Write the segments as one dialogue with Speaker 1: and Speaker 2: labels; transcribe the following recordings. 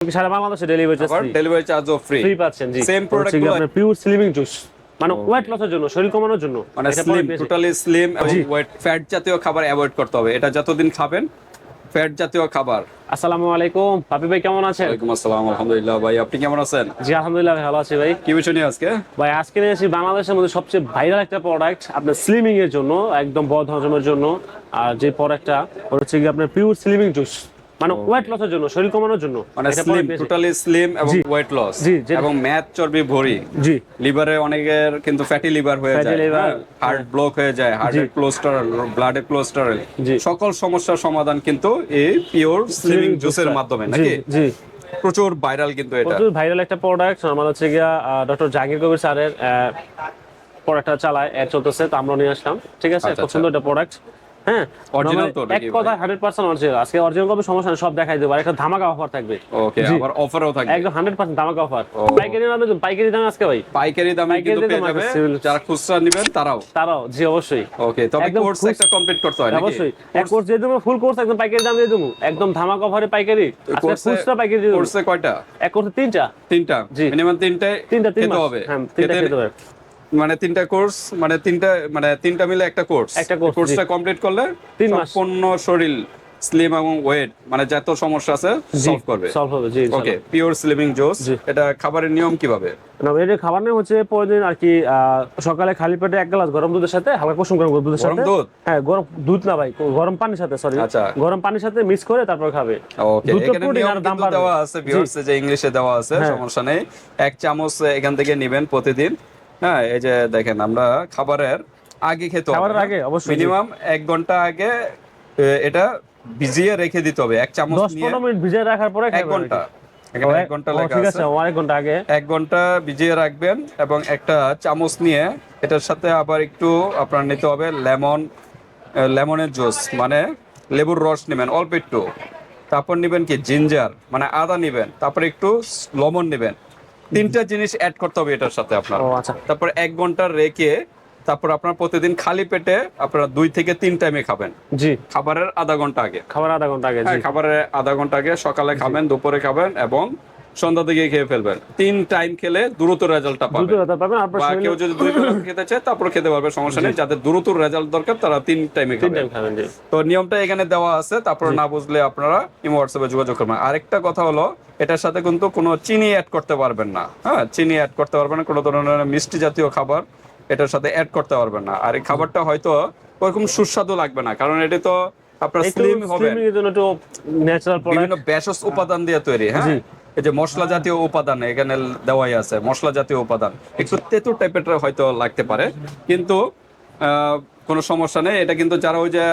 Speaker 1: সারা বাংলাদেশে delivery charge
Speaker 2: আবার delivery চার্জও ফ্রি
Speaker 1: ফ্রি পাচ্ছেন জি। গিয়ে
Speaker 2: গুলো-
Speaker 1: আপনার পিওর স্লিমিং জুস মানে ওয়েট লসের জন্য শরীর কমানোর জন্য।
Speaker 2: মানে স্লিম টোটালি স্লিম এবং ওয়েট ফ্যাট জাতীয় খাবার অ্যাভয়েড করতে হবে। এটা যতদিন খাবেন ফ্যাট জাতীয় খাবার।
Speaker 1: আসসালামু আলাইকুম। পাপি ভাই কেমন আছেন?
Speaker 2: ওয়ালাইকুম আসসালাম আলহামদুলিল্লাহ ভাই আপনি কেমন আছেন?
Speaker 1: জি আলহামদুলিল্লাহ ভালো আছি ভাই।
Speaker 2: কি বিষয় নিয়ে আজকে?
Speaker 1: ভাই আজকে নিয়ে এসেছি বাংলাদেশের মধ্যে সবচেয়ে ভাইরাল একটা প্রোডাক্ট আপনার স্লিমিং এর জন্য একদম বদ হজমের জন্য। আর যে প্রোডাক্টটা ওটা হচ্ছে কি আপনার পিওর স্লিমিং জুস মানে ওয়েট লসের জন্য শরীর কমানোর জন্য।
Speaker 2: মানে স্লিম টোটালি স্লিম এবং ওয়েট লস এবং ম্যাথ চর্বি ভরি।
Speaker 1: জি।
Speaker 2: লিভারে অনেকের কিন্তু ফ্যাটি লিভার হয়ে যায় হার্ট ব্লক হয়ে যায় হার্টের কোলেস্টেরল ব্লাডে কোলেস্টেরল সকল সমস্যার সমাধান কিন্তু এই পিওর স্লিমিং জুসের মাধ্যমে নাকি?
Speaker 1: জি
Speaker 2: প্রচুর ভাইরাল কিন্তু এটা।
Speaker 1: প্রচুর ভাইরাল একটা প্রোডাক্ট আমার হচ্ছে গিয়া ডক্টর জাহাঙ্গীর কবির স্যারের প্রোডাক্টটা চালায় অ্যাড চলতেছে তো আমরা নিয়ে আসলাম। ঠিক আছে?
Speaker 2: আচ্ছা,
Speaker 1: খুব একটা প্রোডাক্ট হ্যাঁ?
Speaker 2: Original তো
Speaker 1: এক কথা হান্ড্রেড পার্সেন্ট অরিজিনাল আজকে অরিজিনাল কবে সমস্যা সব দেখাই দেবো। আর একটা ধামাকা অফার থাকবে।
Speaker 2: ওকে আবার অফারও থাকবে।
Speaker 1: একদম হান্ড্রেড পার্সেন্ট ধামাকা অফার পাইকারি দামে পাইকারি দামে আজকে ভাই।
Speaker 2: পাইকারি দামে কিন্তু পেয়ে যাবে। যারা খুচরা নেবেন তারাও।
Speaker 1: তারাও জি অবশ্যই।
Speaker 2: ওকে তবে
Speaker 1: একদম
Speaker 2: কোর্স একটা কমপ্লিট করতে হয় নাকি?
Speaker 1: অবশ্যই। এক কোর্স দিয়ে দেবো ফুল কোর্স একদম পাইকারি দাম দিয়ে দেবো। একদম ধামাকা অফারে পাইকারি। আজকে খুচরা পাইকারি দিয়ে
Speaker 2: কোর্সে কয়টা?
Speaker 1: এক কোর্সে তিনটা।
Speaker 2: তিনটা।
Speaker 1: জি।
Speaker 2: মিনিমাম তিনটে
Speaker 1: তিনটা তিন
Speaker 2: হবে।
Speaker 1: হ্যাঁ তিনটা
Speaker 2: খেতে-
Speaker 1: খেতে হবে।
Speaker 2: মানে তিনটা কোর্স মানে তিনটা মানে তিনটা মিলে একটা কোর্স।
Speaker 1: একটা
Speaker 2: কোর্সটা কমপ্লিট করলে
Speaker 1: তিন মাস।
Speaker 2: সম্পূর্ণ শরীর স্লিম এবং ওয়েট মানে যত সমস্যা আছে সলভ করবে।
Speaker 1: সলভ হবে জি
Speaker 2: ওকে পিওর স্লিমিং জোস এটা খাবারের নিয়ম কীভাবে?
Speaker 1: না এটা খাবার নেই হচ্ছে প্রতিদিন আর কি সকালে খালি পেটে এক গ্লাস গরম দুধের সাথে হালকা কুসুম গরম দুধের
Speaker 2: গরম
Speaker 1: সাথে।
Speaker 2: দুধ?
Speaker 1: হ্যাঁ গরম দুধ না ভাই গরম পানির সাথে সরি
Speaker 2: আচ্ছা।
Speaker 1: গরম পানির সাথে মিক্স করে তারপর খাবে।
Speaker 2: ওকে এখানে নিয়ম
Speaker 1: আর দাম
Speaker 2: দেওয়া আছে। ভিউয়ার্স যে ইংলিশে দেওয়া আছে
Speaker 1: হ্যাঁ।
Speaker 2: সমস্যা নেই। এক চামচ এখান থেকে নেবেন প্রতিদিন। হ্যাঁ এই যে দেখেন আমরা খাবারের আগে খেতে
Speaker 1: খাবারের আগে, অবশ্যই,
Speaker 2: মিনিমাম এক ঘণ্টা আগে এটা ভিজিয়ে রেখে দিতে হবে। এক চামচ
Speaker 1: দশ পনেরো মিনিট ভিজিয়ে রাখার পরে
Speaker 2: এক
Speaker 1: ঘণ্টা।
Speaker 2: লেখা আছে।
Speaker 1: এক ঘণ্টা আগে।
Speaker 2: এক ঘণ্টা ভিজিয়ে রাখবেন এবং একটা চামচ নিয়ে এটার সাথে আবার একটু আপনার নিতে হবে লেমন লেমনের জুস মানে লেবুর রস নেবেন অল্প একটু। তারপর নেবেন কি জিঞ্জার মানে আদা নেবেন। তারপর একটু লবণ নেবেন। তিনটা জিনিস অ্যাড করতে হবে এটার সাথে আপনার।
Speaker 1: আচ্ছা।
Speaker 2: তারপর এক ঘণ্টা রেখে তারপর আপনার প্রতিদিন খালি পেটে আপনার দুই থেকে তিন টাইমে খাবেন।
Speaker 1: জি।
Speaker 2: খাবারের আধা ঘণ্টা আগে।
Speaker 1: খাবার আধা ঘণ্টা আগে
Speaker 2: হ্যাঁ খাবারের আধা ঘণ্টা আগে সকালে খাবেন দুপুরে খাবেন এবং সন্ধ্যা দিকে খেয়ে ফেলবেন। তিন টাইম খেলে দ্রুত রেজাল্টটা পাবেন। বা কেউ যদি দুই বেলা খেতে চায় তারপর খেতে পারবে সমস্যা নেই। যাদের দ্রুত রেজাল্ট দরকার তারা তিন টাইমে খাবে।
Speaker 1: খাবেন
Speaker 2: তো নিয়মটা এখানে দেওয়া আছে তারপর না বুঝলে আপনারা ইমো হোয়াটসঅ্যাপে যোগাযোগ করবেন। আরেকটা কথা হলো এটার সাথে কিন্তু কোনো চিনি অ্যাড করতে পারবেন না। হ্যাঁ চিনি অ্যাড করতে পারবেন না কোনো ধরনের মিষ্টি জাতীয় খাবার এটার সাথে অ্যাড করতে পারবেন না। আর এই খাবারটা হয়তো ওরকম সুস্বাদু লাগবে না কারণ এটা তো আপনার স্লিম হবে। বিভিন্ন ভেষজ উপাদান দিয়ে তৈরি হ্যাঁ। এই যে মশলা জাতীয় উপাদান এখানে দেওয়াই আছে মশলা জাতীয় উপাদান। একটু তেঁতুর টাইপের হয়তো লাগতে পারে কিন্তু কোনো সমস্যা নেই। এটা কিন্তু যারা ওই যে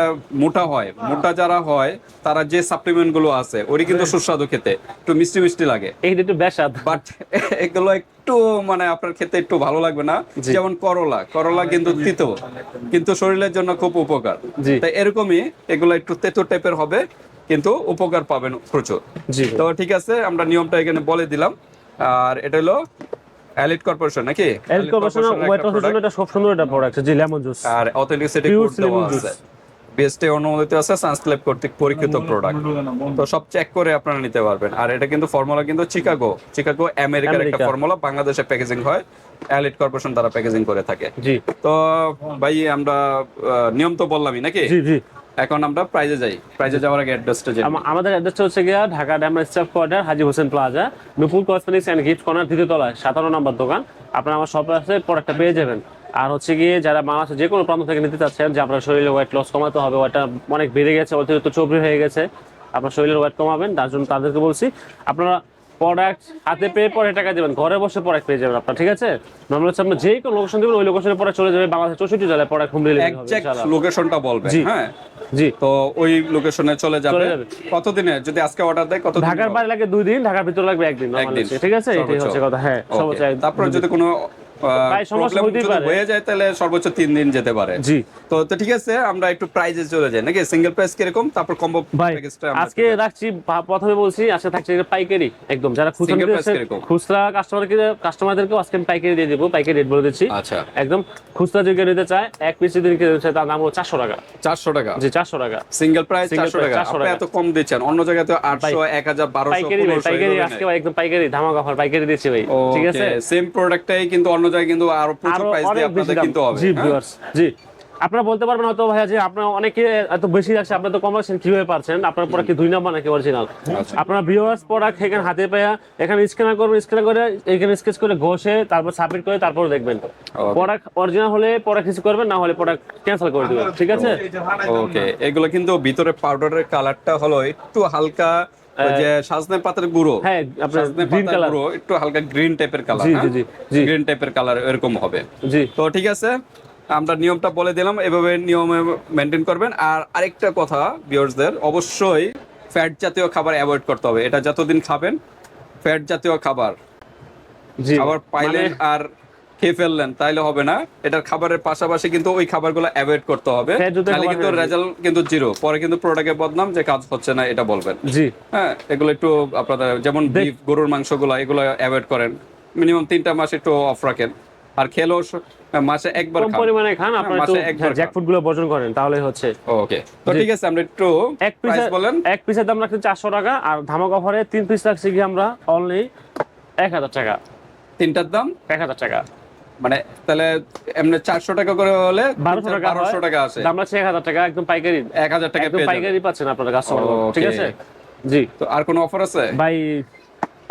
Speaker 2: মোটা হয় মোটা যারা হয় তারা যে সাপ্লিমেন্টগুলো আছে ওরই কিন্তু সুস্বাদু খেতে। একটু মিষ্টি মিষ্টি লাগে।
Speaker 1: এইটা একটু বেসাদ
Speaker 2: বাট এগুলো একটু মানে আপনার খেতে একটু ভালো লাগবে না। যেমন করলা করলা কিন্তু তিতো কিন্তু শরীরের জন্য খুব উপকার। তাই এরকমই এগুলো একটু তেতো টাইপের হবে। কিন্তু উপকার পাবেন প্রচুর।
Speaker 1: জি
Speaker 2: তো ঠিক আছে আমরা নিয়মটা এখানে বলে দিলাম। আর এটা হলো এলিট কর্পোরেশন নাকি?
Speaker 1: এল কর্পোরেশন ওয়েট জন্য এটা খুব সুন্দর একটা প্রোডাক্ট জি লেমন জুস
Speaker 2: আর অথেন্টিসিটি
Speaker 1: Pure
Speaker 2: কোড দেওয়া আছে। বিএসটি অনুমোদিত আছে সানস্ক্লেপ কর্তৃক পরীক্ষিত প্রোডাক্ট তো সব চেক করে আপনারা নিতে পারবেন। আর এটা কিন্তু ফর্মুলা কিন্তু চিকাগো চিকাগো আমেরিকার একটা ফর্মুলা বাংলাদেশে প্যাকেজিং হয়। এলিট কর্পোরেশন দ্বারা প্যাকেজিং করে থাকে।
Speaker 1: জি।
Speaker 2: তো ভাই আমরা নিয়ম তো বললামই নাকি?
Speaker 1: জি জি।
Speaker 2: এখন আমরা প্রাইজে যাই। প্রাইজে যাওয়ার আগে অ্যাড্রেসটা জানি
Speaker 1: আমাদের অ্যাড্রেসটা হচ্ছে গিয়া ঢাকা ড্যামের staff quarter Haji Hossain plaza Nupur cosmetics and gift corner দ্বিতীয় তলায় সাতান্ন নম্বর দোকান। আপনারা আমার শপে আসলে প্রোডাক্টটা পেয়ে যাবেন। আর হচ্ছে গিয়ে যারা বাংলাদেশে যে কোনো প্রান্ত থেকে নিতে চাচ্ছেন যে আপনার শরীরে ওয়েট লস কমাতে হবে ওয়েটটা অনেক বেড়ে গেছে অতিরিক্ত চবরি হয়ে গেছে আপনার শরীরের ওয়েট কমাবেন তার জন্য তাদেরকে বলছি আপনারা প্রোডাক্ট হাতে পেয়ে পরে টাকা দেবেন। ঘরে বসে প্রোডাক্ট পেয়ে যাবেন আপনার ঠিক আছে? নর্মাল হচ্ছে আপনার যেই কোনো লোকেশন দেবেন ওই লোকেশনে পরে চলে যাবে বাংলাদেশের চৌষট্টি জেলায় প্রোডাক্ট হোম ডেলিভারি
Speaker 2: লোকেশনটা
Speaker 1: বলবে।
Speaker 2: হ্যাঁ?
Speaker 1: জি।
Speaker 2: তো ওই লোকেশনে চলে যাবে। কতদিনে? যদি আজকে অর্ডার দেয় কত
Speaker 1: ঢাকার বাইরে লাগে দুই দিন ঢাকার ভিতরে লাগবে একদিন। ঠিক আছে? এটাই। হচ্ছে কথা হ্যাঁ সর্বোচ্চ
Speaker 2: তারপরে যদি কোনো হয়ে যায় তাহলে সর্বোচ্চ তিন দিন যেতে পারে।
Speaker 1: জি।
Speaker 2: তো তো ঠিক আছে আমরা একটু প্রাইজে চলে যাই। নাকি সিঙ্গেল প্রাইস কীরকম? তারপর কম্বো
Speaker 1: আজকে রাখছি প্রথমে বলছি আজকে থাকছে পাইকারি একদম। যারা খুচরা? খুচরা কাস্টমারকে কাস্টমারদেরকেও আজকে আমি পাইকারি দিয়ে দেবো পাইকারি রেট বলে দিচ্ছি।
Speaker 2: আচ্ছা।
Speaker 1: একদম খুচরা কেউ নিতে চায় এক পিস যদি নিতে চায় তার দাম হলো চারশো টাকা।
Speaker 2: চারশো টাকা?
Speaker 1: জি চারশো টাকা।
Speaker 2: সিঙ্গেল প্রাইস চারশো টাকা। আপনি এত কম দিচ্ছেন অন্য জায়গায় তো আটশো এক হাজার বারোশো
Speaker 1: পাইকারি পাইকারি আজকে একদম পাইকারি ধামাকা অফার পাইকারি দিচ্ছি ভাই। ঠিক আছে?
Speaker 2: সেম প্রোডাক্টটাই কিন্তু অন্য জায়গায় কিন্তু আরও প্রচুর প্রাইস দিয়ে আপনাদের কিনতে হবে
Speaker 1: জি
Speaker 2: হ্যাঁ?
Speaker 1: ভিউয়ার্স জি। আপনারা বলতে পারবেন হয়তো ভাইয়া যে আপনারা অনেকে এত বেশি রাখছে আপনারা তো কম রাখছেন কীভাবে পারছেন? আপনার প্রোডাক্ট কি দুই নাম্বার নাকি অরিজিনাল। আপনারা ভিউয়ার্স প্রোডাক্ট এখানে হাতে পেয়ে এখানে স্ক্যানার করবেন স্ক্যানার করে এখানে স্কেচ করে ঘষে তারপর সাবমিট করে তারপর দেখবেন প্রোডাক্ট অরিজিনাল হলে প্রোডাক্ট কিছু করবেন না হলে প্রোডাক্ট ক্যান্সেল করে দিবেন ঠিক আছে?
Speaker 2: ওকে এগুলো কিন্তু ভিতরে পাউডারের কালারটা হলো একটু হালকা যে সাজনে পাতার গুঁড়ো।
Speaker 1: হ্যাঁ আপনার গ্রিন কালার
Speaker 2: গুঁড়ো একটু হালকা গ্রিন টাইপের কালার
Speaker 1: জি, জি, জি।
Speaker 2: গ্রিন টাইপের কালার এরকম হবে।
Speaker 1: জি।
Speaker 2: তো ঠিক আছে আমরা নিয়মটা বলে দিলাম এভাবে নিয়মে মেনটেন করবেন। আর আরেকটা কথা ভিউয়ার্সদের অবশ্যই ফ্যাট জাতীয় খাবার অ্যাভয়েড করতে হবে। এটা যতদিন খাবেন ফ্যাট জাতীয় খাবার।
Speaker 1: জি।
Speaker 2: খাবার পাইলেন
Speaker 1: মানে
Speaker 2: আর খেয়ে ফেললেন তাইলে হবে না। এটার খাবারের পাশাপাশি কিন্তু ওই খাবারগুলো অ্যাভয়েড করতে হবে। তাহলে কিন্তু
Speaker 1: হ্যাঁ,
Speaker 2: রেজাল্ট কিন্তু জিরো পরে কিন্তু প্রোডাক্টের বদনাম যে কাজ হচ্ছে না এটা বলবেন।
Speaker 1: জি।
Speaker 2: হ্যাঁ এগুলো একটু আপনাদের যেমন বিফ গরুর মাংসগুলো এগুলো অ্যাভয়েড করেন। মিনিমাম তিনটা মাস একটু অফ রাখেন। আর খেলেও মাসে একবার
Speaker 1: কম পরিমাণে খান
Speaker 2: হ্যাঁ,
Speaker 1: আপনারা
Speaker 2: মাসে
Speaker 1: একবারগুলো বর্জন করেন তাহলে হচ্ছে।
Speaker 2: ওকে তো ঠিক আছে আমরা একটু
Speaker 1: এক পিসের
Speaker 2: বলেন।
Speaker 1: এক পিসের দাম রাখছি চারশো টাকা আর ধামাক অফারে তিন পিস রাখছি কি আমরা অনলি এক হাজার টাকা।
Speaker 2: তিনটার দাম?
Speaker 1: এক হাজার টাকা।
Speaker 2: মানে তাহলে এমনি চারশো টাকা করে হলে
Speaker 1: বারোশো টাকা
Speaker 2: বারোশো টাকা আছে।
Speaker 1: রাখছি এক হাজার টাকা একদম পাইকারি।
Speaker 2: এক হাজার টাকা।
Speaker 1: পাইকারি পাচ্ছেন আপনার কাস্টমার. ঠিক আছে? জি।
Speaker 2: তো আর কোনো অফার আছে?
Speaker 1: ভাই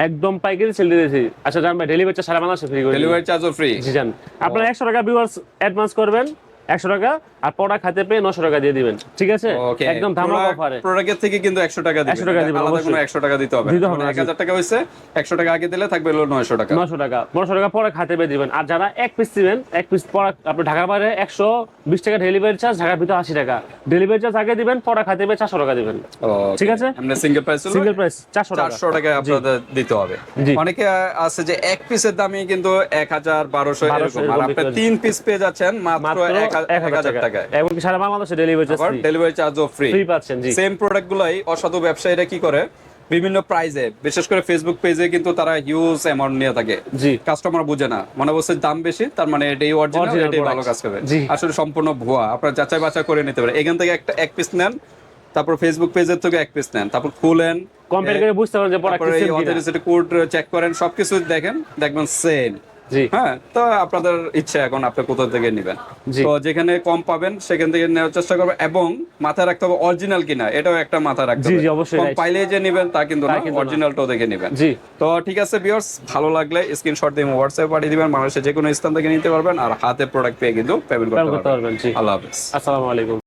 Speaker 1: একদম পাইকারি সেল দিয়েছি। আচ্ছা জান ভাই ডেলিভারি চার্জ সারা বাংলাদেশে ফ্রি করে
Speaker 2: ডেলিভারি চার্জও ফ্রি
Speaker 1: জি জান। আপনারা একশো টাকা ভিউয়ার্স অ্যাডভান্স করবেন। একশো টাকা আর প্রোডাক্ট হাতে পেয়ে নশো টাকা দিয়ে দিবেন। ঠিক আছে? একদম ধামাক অফারে
Speaker 2: প্রোডাক্টের থেকে কিন্তু 100 টাকা
Speaker 1: 100 টাকা দিবেন,
Speaker 2: আলাদা কোনো। 100 টাকা দিতে হবে
Speaker 1: দিতে হবে না,
Speaker 2: 1000 টাকা হইছে 100 টাকা আগে দিলে থাকবে হলো 900 টাকা।
Speaker 1: নশো টাকা। নশো টাকা পরে খাতে পেয়ে দিবেন। আর যারা এক পিস দিবেন এক পিস পড়া আপনি ঢাকার বাইরে একশো বিশ টাকা ডেলিভারি চার্জ ঢাকার ভিতরে আশি টাকা। ডেলিভারি চার্জ আগে দিবেন পড়া খাতে পেয়ে চারশো টাকা দিবেন। ঠিক আছে?
Speaker 2: সিঙ্গেল প্রাইস
Speaker 1: সিঙ্গেল প্রাইস চারশো
Speaker 2: 400 টাকা আপনাদের দিতে হবে। অনেকে আছে যে এক পিসের দামই কিন্তু 1000 1200
Speaker 1: 1200
Speaker 2: এরকম। আর আপনি তিন পিস পেয়ে যাচ্ছেন মাত্র
Speaker 1: মাত্র
Speaker 2: 1000
Speaker 1: এক হাজার টাকা
Speaker 2: টাকায়।
Speaker 1: সারা বাংলাদেশে ডেলিভারি চার্জ
Speaker 2: ডেলিভারি চার্জও ফ্রি
Speaker 1: ফ্রি পাচ্ছেন জি।
Speaker 2: সেম প্রোডাক্ট গুলাই অসাধু ব্যবসায়ীরা কি করে? বিভিন্ন প্রাইজে বিশেষ করে ফেসবুক পেজে কিন্তু তারা হিউজ অ্যামাউন্ট নিয়ে থাকে।
Speaker 1: জি।
Speaker 2: কাস্টমার বুঝে না। মনে বলছে দাম বেশি তার মানে এটাই অরিজিনাল এটাই ভালো কাজ করবে আসলে সম্পূর্ণ ভুয়া। আপনারা যাচাই বাছাই করে নিতে পারেন। এখান থেকে একটা এক পিস নেন তারপর ফেসবুক পেজের থেকে এক পিস নেন তারপর খুলেন
Speaker 1: কম্পেয়ার করে বুঝতে পারেন যে প্রোডাক্ট
Speaker 2: কোড চেক করেন সবকিছু দেখেন দেখবেন সেম
Speaker 1: জি
Speaker 2: হ্যাঁ তো আপনাদের ইচ্ছা এখন আপনি কোথা থেকে নেবেন? তো যেখানে কম পাবেন সেখান থেকে নেওয়ার চেষ্টা করবেন এবং মাথায় রাখতে হবে অরিজিনাল কিনা এটাও একটা মাথায় রাখতে হবে।
Speaker 1: অবশ্যই
Speaker 2: কম পাইলে যে নেবেন তা কিন্তু না। অরিজিনালটাও দেখে নেবেন।
Speaker 1: জি।
Speaker 2: তো ঠিক আছে ভিউয়ার্স ভালো লাগলে স্ক্রিনশট দিয়ে হোয়াটসঅ্যাপ পাঠিয়ে দিবেন বাংলাদেশের যে কোনো স্থান থেকে নিতে পারবেন আর হাতে প্রোডাক্ট পেয়ে কিন্তু পেমেন্ট
Speaker 1: করতে
Speaker 2: পারবেন। আল্লাহ হাফেজ।
Speaker 1: আসসালামু আলাইকুম।